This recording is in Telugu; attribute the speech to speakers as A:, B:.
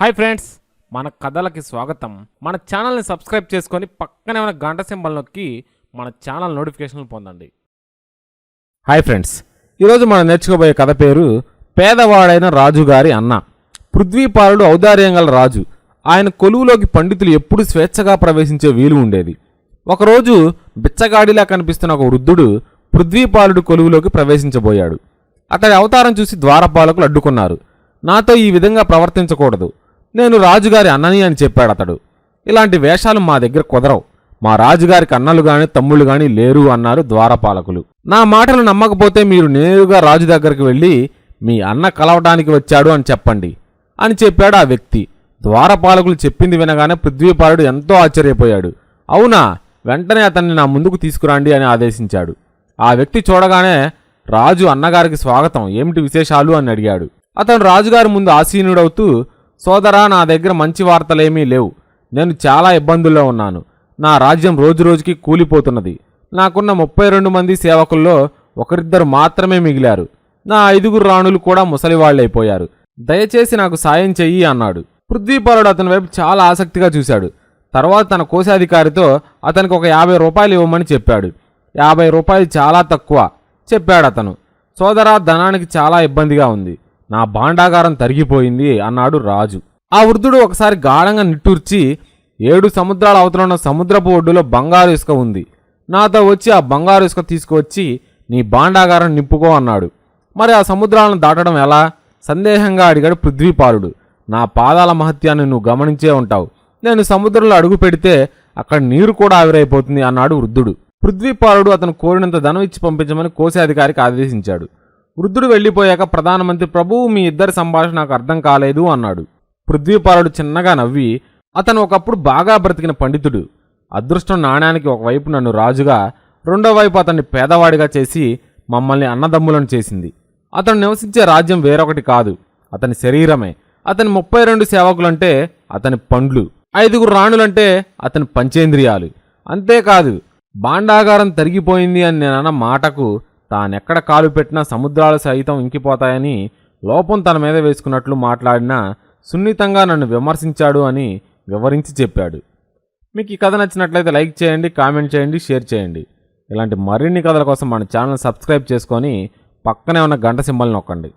A: హాయ్ ఫ్రెండ్స్ మన కథలకి స్వాగతం. మన ఛానల్ని సబ్స్క్రైబ్ చేసుకొని పక్కనే ఉన్న గంట సింబల్ నొక్కి మన ఛానల్ నోటిఫికేషన్లు పొందండి. హాయ్ ఫ్రెండ్స్ ఈరోజు మనం నేర్చుకోబోయే కథ పేరు పేదవాడైన రాజుగారి అన్న. పృథ్వీపాలుడు ఔదార్యం గల రాజు. ఆయన కొలువులోకి పండితులు ఎప్పుడు స్వేచ్ఛగా ప్రవేశించే వీలు ఉండేది. ఒకరోజు బిచ్చగాడిలా కనిపిస్తున్న ఒక వృద్ధుడు పృథ్వీపాలుడు కొలువులోకి ప్రవేశించబోయాడు. అతడి అవతారం చూసి ద్వారపాలకులు అడ్డుకున్నారు. నాతో ఈ విధంగా ప్రవర్తించకూడదు. నేను రాజుగారి అన్నని అని చెప్పాడు అతడు. ఇలాంటి వేషాలు మా దగ్గర కుదరవు. మా రాజుగారికి అన్నలు గాని తమ్ముళ్ళు గాని లేరు అన్నారు ద్వారపాలకులు. నా మాటలు నమ్మకపోతే మీరు నేరుగా రాజు దగ్గరికి వెళ్ళి మీ అన్న కలవడానికి వచ్చాడు అని చెప్పండి అని చెప్పాడు ఆ వ్యక్తి. ద్వారపాలకులు చెప్పింది వినగానే పృథ్వీపాలుడు ఎంతో ఆశ్చర్యపోయాడు. అవునా వెంటనే అతన్ని నా ముందుకు తీసుకురండి అని ఆదేశించాడు. ఆ వ్యక్తి చూడగానే రాజు అన్నగారికి స్వాగతం ఏమిటి విశేషాలు అని అడిగాడు. అతను రాజుగారి ముందు ఆసీనుడవుతూ సోదరా నా దగ్గర మంచి వార్తలేమీ లేవు. నేను చాలా ఇబ్బందుల్లో ఉన్నాను. నా రాజ్యం రోజురోజుకి కూలిపోతున్నది. నాకున్న ముప్పై రెండు మంది సేవకుల్లో ఒకరిద్దరు మాత్రమే మిగిలారు. నా ఐదుగురు రాణులు కూడా ముసలివాళ్ళైపోయారు దయచేసి నాకు సాయం చెయ్యి అన్నాడు. పృథ్వీపరుడు అతని వైపు చాలా ఆసక్తిగా చూశాడు. తర్వాత తన కోశాధికారితో అతనికి ఒక యాభై రూపాయలు ఇవ్వమని చెప్పాడు. యాభై రూపాయలు చాలా తక్కువ చెప్పాడు అతను సోదరా ధనానికి చాలా ఇబ్బందిగా ఉంది. నా భాండాగారం తరిగిపోయింది అన్నాడు రాజు. ఆ వృద్ధుడు ఒకసారి గాఢంగా నిట్టూర్చి ఏడు సముద్రాల అవతలున్న సముద్రపు ఒడ్డులో బంగారు ఇసుక ఉంది. నాతో వచ్చి ఆ బంగారు ఇసుక తీసుకువచ్చి నీ భాండాగారం నింపుకో అన్నాడు. మరి ఆ సముద్రాలను దాటడం ఎలా? సందేహంగా అడిగాడు పృథ్వీపాలుడు. నా పాదాల మహత్యాన్ని నువ్వు గమనించే ఉంటావు. నేను సముద్రంలో అడుగు పెడితే అక్కడ నీరు కూడా ఆవిరైపోతుంది అన్నాడు వృద్ధుడు. పృథ్వీపాలుడు అతను కోరినంత ధనం ఇచ్చి పంపించమని కోశాధికారికి ఆదేశించాడు. వృద్ధుడు వెళ్ళిపోయాక ప్రధానమంత్రి ప్రభువు మీ ఇద్దరి సంభాషణ నాకు అర్థం కాలేదు అన్నాడు. పృథ్వీపాలుడు చిన్నగా నవ్వి అతను ఒకప్పుడు బాగా బ్రతికిన పండితుడు. అదృష్టం నాణ్యానికి ఒకవైపు నన్ను రాజుగా రెండో వైపు అతన్ని పేదవాడిగా చేసి మమ్మల్ని అన్నదమ్ములను చేసింది. అతను నివసించే రాజ్యం వేరొకటి కాదు. అతని శరీరమే. అతని ముప్పై రెండు సేవకులంటే అతని పండ్లు. ఐదుగురు రాణులంటే అతని పంచేంద్రియాలు. అంతేకాదు బాండాగారం తరిగిపోయింది అని నేనన్న మాటకు తానెక్కడ కాలు పెట్టినా సముద్రాలు సైతం ఇంకిపోతాయని లోపం తన మీద వేసుకున్నట్లు మాట్లాడినా సున్నితంగా నన్ను విమర్శించాడు అని వివరించి చెప్పాడు. మీకు ఈ కథ నచ్చినట్లయితే లైక్ చేయండి కామెంట్ చేయండి షేర్ చేయండి. ఇలాంటి మరిన్ని కథల కోసం మన ఛానల్ సబ్స్క్రైబ్ చేసుకొని పక్కనే ఉన్న గంట సింబల్ నొక్కండి.